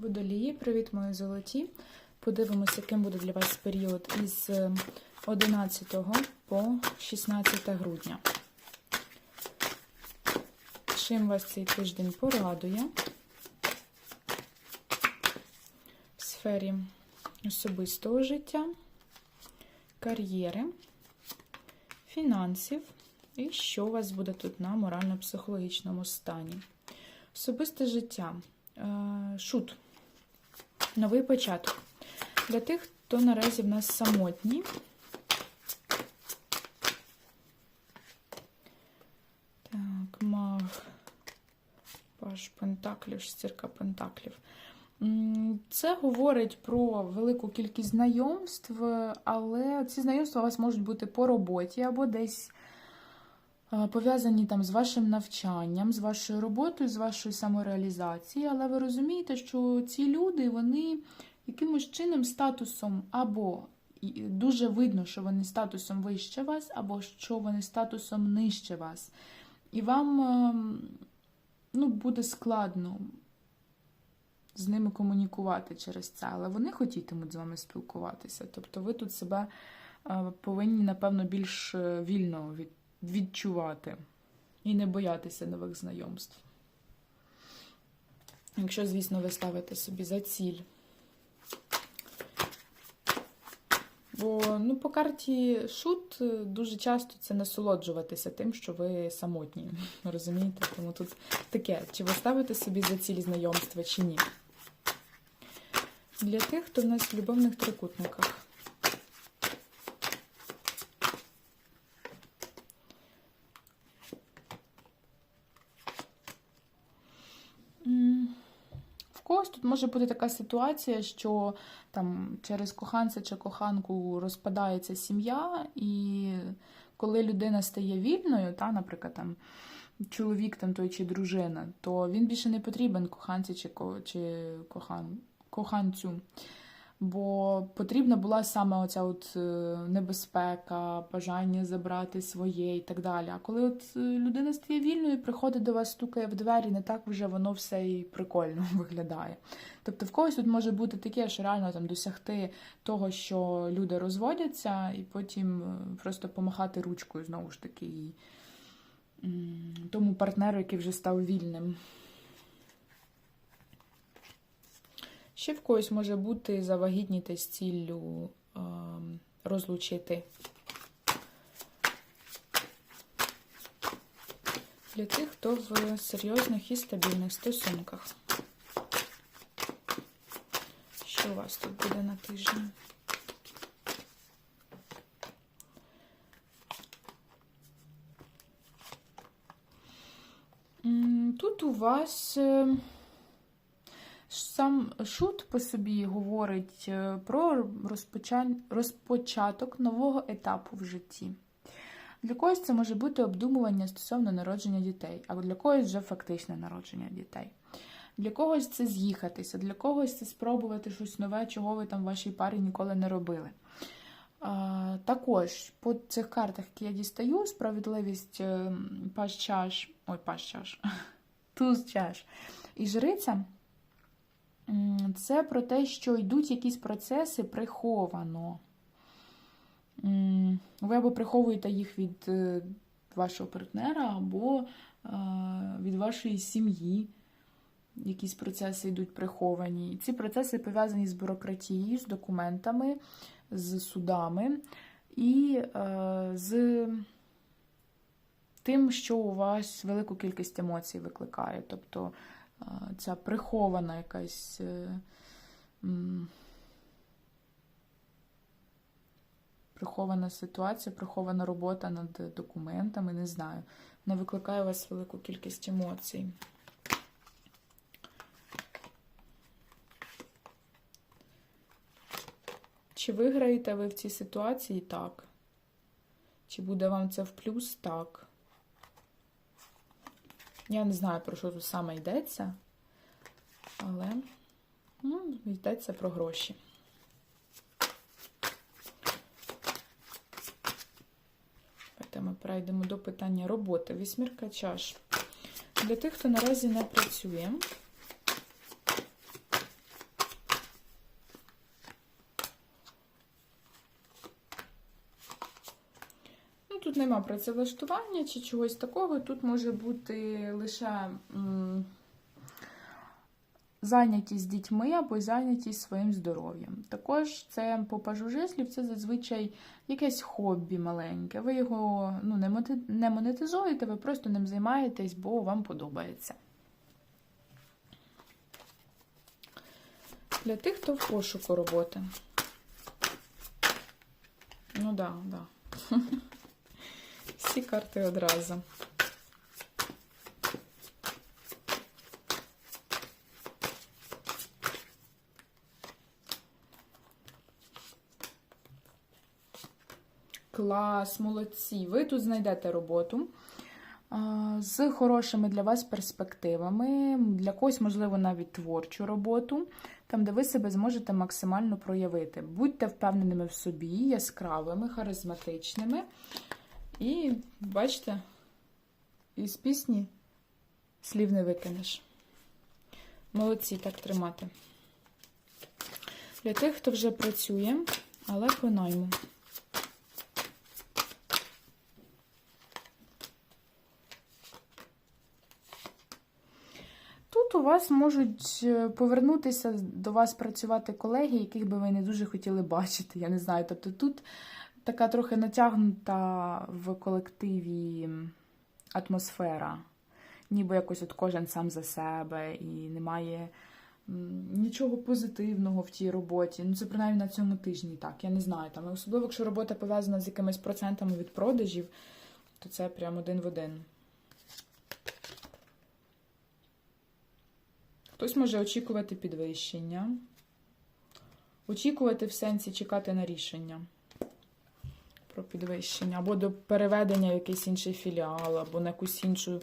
Водолії, привіт, мої золоті. Подивимося, яким буде для вас період із 11 по 16 грудня. Чим вас цей тиждень порадує в сфері особистого життя, кар'єри, фінансів і що у вас буде тут на морально-психологічному стані. Особисте життя. Е, Шут. Новий початок. Для тих, хто наразі в нас самотні. Так, маг. Паш Пентаклів, шестірка Пентаклів. Це говорить про велику кількість знайомств, але ці знайомства у вас можуть бути по роботі або десь пов'язані там з вашим навчанням, з вашою роботою, з вашою самореалізацією. Але ви розумієте, що ці люди, вони якимось чином статусом або дуже видно, що вони статусом вище вас, або що вони статусом нижче вас. І вам ем, ну, буде складно з ними комунікувати через це, але вони хотітимуть з вами спілкуватися. Тобто ви тут себе е, повинні, напевно, більш е, вільно від, відчувати і не боятися нових знайомств. Якщо, звісно, ви ставите собі за ціль. Бо ну, по карті шут е, дуже часто це насолоджуватися тим, що ви самотні. Розумієте? Тому тут таке, чи ви ставите собі за ціль знайомства, чи ні. Для тих, хто в нас в любовних трикутниках. Тут може бути така ситуація, що там через коханця чи коханку розпадається сім'я, і коли людина стає вільною, та, наприклад, там чоловік там той чи дружина, то він більше не потрібен коханці чи, чи кохан, коханцю. Бо потрібна була саме оця от е, небезпека, бажання забрати своє і так далі. А коли от е, людина стає вільною, приходить до вас, стукає в двері, не так вже воно все і прикольно виглядає. Тобто в когось тут може бути таке, що реально там досягти того, що люди розводяться, і потім е, просто помахати ручкою знову ж таки тому партнеру, який вже став вільним. Ще в когось може бути завагітніти з ціллю е, розлучити. Для тих, хто в серйозних і стабільних стосунках. Що у вас тут буде на тижні? Тут у вас. Сам шут по собі говорить е, про розпочаток нового етапу в житті. Для когось це може бути обдумування стосовно народження дітей, а для когось вже фактичне народження дітей. Для когось це з'їхатися, для когось це спробувати щось нове, чого ви там в вашій парі ніколи не робили. Також по цих картах, які я дістаю, справедливість е, паш чаш, ой, паш чаш, туз чаш і жриця. Це про те, що йдуть якісь процеси приховано. Ви або приховуєте їх від е, вашого партнера, або е, від вашої сім'ї. Якісь процеси йдуть приховані. Ці процеси пов'язані з бюрократією, з документами, з судами і е, з тим, що у вас велику кількість емоцій викликає. Тобто ця прихована якась. е, Прихована ситуація, прихована робота над документами, не знаю. Вона викликає у вас велику кількість емоцій. Чи виграєте ви в цій ситуації? Так. Чи буде вам це в плюс? Так. Я не знаю, про що тут саме йдеться, але ну, йдеться про гроші. Давайте ми перейдемо до питання роботи. Вісьмірка чаш. Для тих, хто наразі не працює, тут нема працевлаштування чи чогось такого. Тут може бути лише зайнятість дітьми або зайнятість своїм здоров'ям. Також це по пажу жезлів, це зазвичай якесь хобі маленьке. Ви його ну, не монетизуєте, ви просто ним займаєтесь, бо вам подобається. Для тих, хто в пошуку роботи. Ну да, да. Всі карти одразу. Клас, молодці. Ви тут знайдете роботу з хорошими для вас перспективами, для когось, можливо, навіть творчу роботу, там, де ви себе зможете максимально проявити. Будьте впевненими в собі, яскравими, харизматичними. І бачите, із пісні слів не викинеш. Молодці, так тримати. Для тих, хто вже працює, але по найму. Тут у вас можуть е, повернутися до вас працювати колеги, яких би ви не дуже хотіли бачити. Я не знаю. Тобто тут така трохи натягнута в колективі атмосфера, ніби якось от кожен сам за себе і немає нічого позитивного в тій роботі. Ну, це принаймні на цьому тижні так. Я не знаю. Там, особливо, якщо робота пов'язана з якимись процентами від продажів, то це прям один в один. Хтось може очікувати підвищення. Очікувати в сенсі чекати на рішення про підвищення, або до переведення в якийсь інший філіал, або на якусь іншу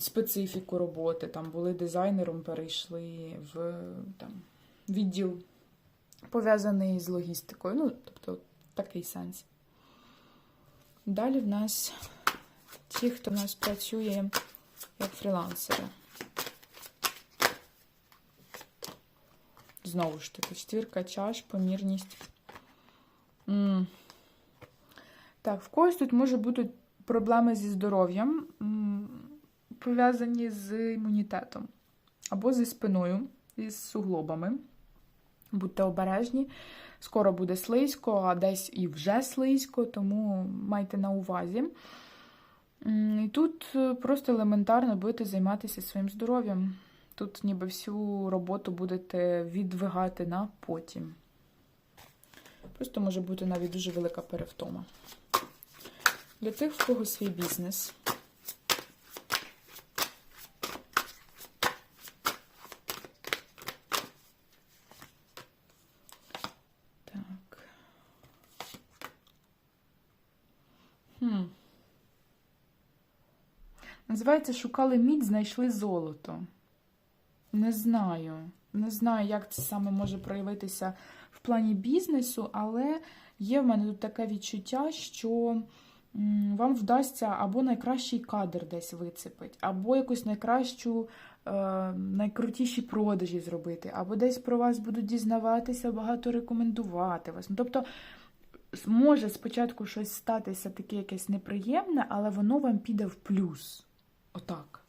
специфіку роботи. Там були дизайнером, перейшли в там, відділ, пов'язаний з логістикою. Ну, тобто, такий сенс. Далі в нас ті, хто в нас працює як фрілансери. Знову ж таки, четвірка чаш, помірність. Так, в когось тут може бути проблеми зі здоров'ям, пов'язані з імунітетом. Або зі спиною, із суглобами. Будьте обережні. Скоро буде слизько, а десь і вже слизько, тому майте на увазі. І тут е, просто елементарно будете займатися своїм здоров'ям. Тут ніби всю роботу будете відвигати на потім. Просто може бути навіть дуже велика перевтома. Для тих, в кого свій бізнес. Так. Хм. Називається Шукали мідь, знайшли золото. Не знаю. Не знаю, як це саме може проявитися в плані бізнесу, але є в мене тут таке відчуття, що вам вдасться або найкращий кадр десь вицепить, або якусь найкращу, е, найкрутіші продажі зробити, або десь про вас будуть дізнаватися, багато рекомендувати вас. Ну, тобто, може спочатку щось статися таке якесь неприємне, але воно вам піде в плюс. Отак.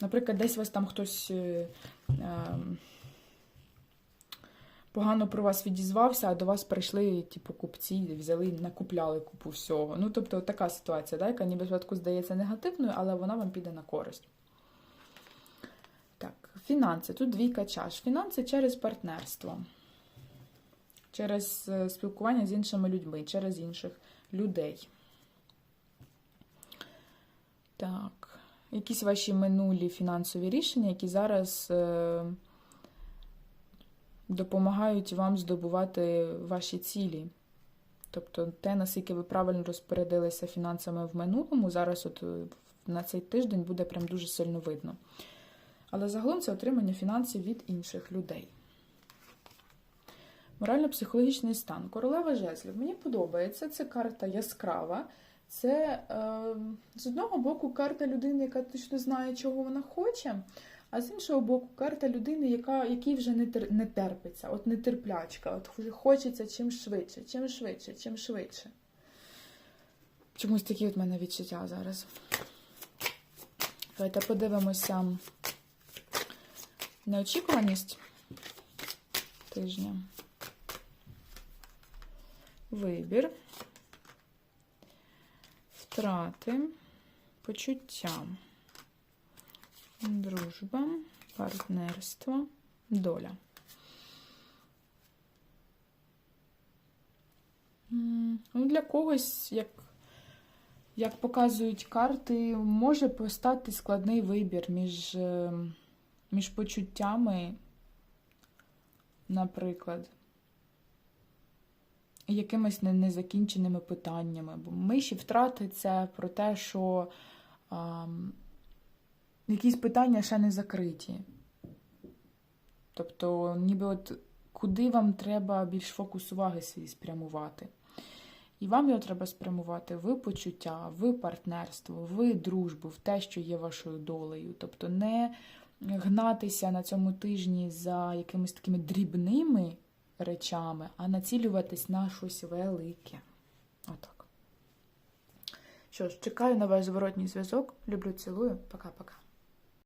Наприклад, десь вас там хтось е, е, погано про вас відізвався, а до вас прийшли ті покупці, взяли, накупляли купу всього. Ну, тобто, така ситуація, да, яка ніби спочатку здається негативною, але вона вам піде на користь. Так, фінанси. Тут двійка чаш. Фінанси через партнерство, через е, спілкування з іншими людьми, через інших людей. Так якісь ваші минулі фінансові рішення, які зараз е, допомагають вам здобувати ваші цілі. Тобто те, наскільки ви правильно розпорядилися фінансами в минулому, зараз от е, на цей тиждень буде прям дуже сильно видно. Але загалом це отримання фінансів від інших людей. Морально-психологічний стан. Королева жезлів. Мені подобається. Це карта яскрава. Це е, з одного боку карта людини, яка точно знає, чого вона хоче, А з іншого боку, карта людини, яка, якій вже не, тер, не терпиться, от нетерплячка, от вже хочеться чим швидше, чим швидше, чим швидше. Чомусь такі от мене відчуття зараз. Давайте подивимося неочікуваність тижня. Вибір, втрати, почуття, дружба, партнерство, доля. Ну, для когось, як, як показують карти, може постати складний вибір між, е, між почуттями, наприклад якимись незакінченими питаннями. Бо миші втрати це про те, що а, якісь питання ще не закриті. Тобто, ніби от куди вам треба більш фокус уваги свій спрямувати. І вам його треба спрямувати в почуття, в партнерство, в дружбу, в те, що є вашою долею. Тобто не гнатися на цьому тижні за якимись такими дрібними речами, а націлюватись на щось велике. Отак. Що ж, чекаю на ваш зворотній зв'язок. Люблю, цілую. Пока-пока.